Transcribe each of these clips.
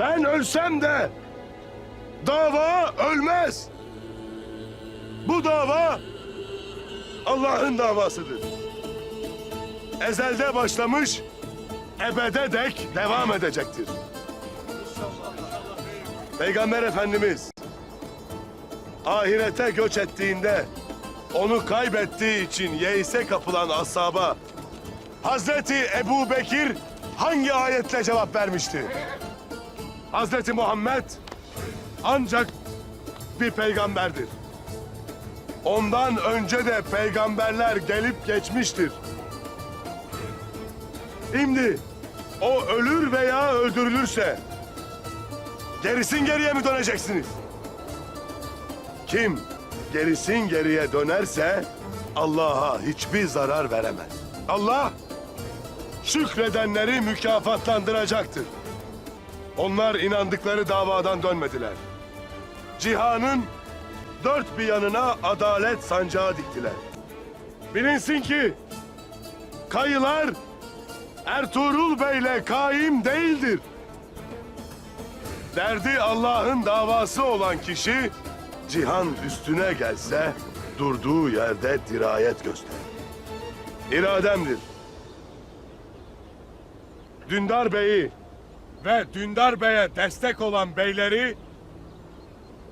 Ben ölsem de dava ölmez. Bu dava Allah'ın davasıdır. Ezelde başlamış, ebede dek devam edecektir. Peygamber Efendimiz ahirete göç ettiğinde onu kaybettiği için yeise kapılan ashaba Hazreti Ebu Bekir hangi ayetle cevap vermişti? Hazreti Muhammed ancak bir peygamberdir. Ondan önce de peygamberler gelip geçmiştir. Şimdi o ölür veya öldürülürse gerisin geriye mi döneceksiniz? Kim gerisin geriye dönerse Allah'a hiçbir zarar veremez. Allah şükredenleri mükafatlandıracaktır. Onlar inandıkları davadan dönmediler. Cihanın dört bir yanına adalet sancağı diktiler. Bilinsin ki kayılar Ertuğrul Bey'le kaim değildir. Derdi Allah'ın davası olan kişi cihan üstüne gelse durduğu yerde dirayet gösterir. İrademdir. Dündar Bey'i ve Dündar Bey'e destek olan beyleri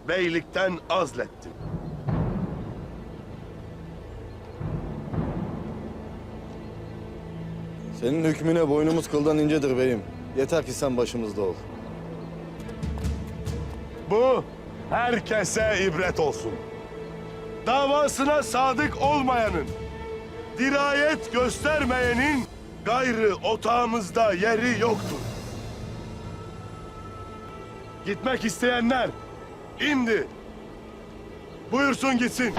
beylikten azlettim. Senin hükmüne boynumuz kıldan incedir beyim. Yeter ki sen başımızda ol. Bu herkese ibret olsun. Davasına sadık olmayanın, dirayet göstermeyenin gayrı otağımızda yeri yoktur. Gitmek isteyenler, imdi. Buyursun gitsin.